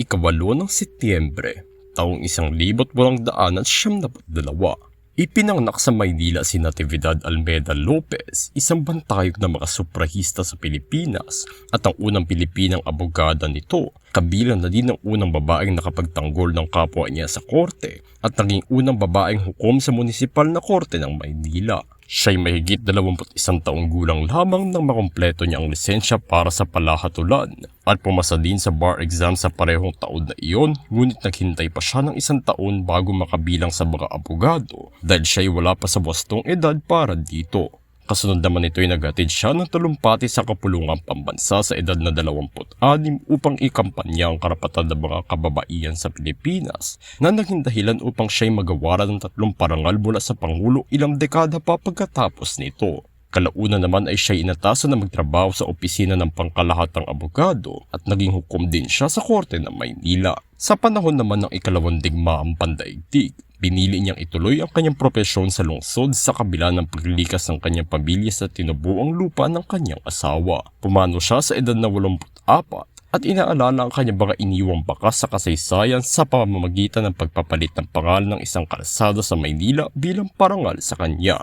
ikawalo ng Setyembre, taong isang libot walang daan at siyam na dalawa. Ipinanganak sa Maynila si Natividad Almeda Lopez, isang bantayog na mga suprahista sa Pilipinas at ang unang Pilipinang abogada nito. Kabilang na din ang unang babaeng nakapagtanggol ng kapwa niya sa korte at naging unang babaeng hukom sa munisipal na korte ng Maynila. Siya'y mahigit 21 taong gulang lamang nang makumpleto niya ang lisensya para sa palahatulan at pumasa din sa bar exam sa parehong taon na iyon ngunit naghintay pa siya ng isang taon bago makabilang sa mga abogado dahil siya'y wala pa sa wastong edad para dito. Kasunod naman ito ay nagatid siya ng talumpati sa kapulungan pambansa sa edad na 26 upang ikampanya ang karapatan ng mga kababaihan sa Pilipinas na naging dahilan upang siya'y magawaran ng tatlong parangal mula sa Pangulo ilang dekada pa pagkatapos nito. Kalauna naman ay siya'y inatasan na magtrabaho sa opisina ng pangkalahatang abogado at naging hukom din siya sa korte ng Maynila. Sa panahon naman ng ikalawang digmaang pandaigdig, pinili niyang ituloy ang kanyang propesyon sa lungsod sa kabila ng paglilikas ng kanyang pamilya sa tinubuang lupa ng kanyang asawa. Pumano siya sa edad na 84 at inaalala ang kanyang mga iniwang bakas sa kasaysayan sa pamamagitan ng pagpapalit ng pangalan ng isang kalsada sa Maynila bilang parangal sa kanya.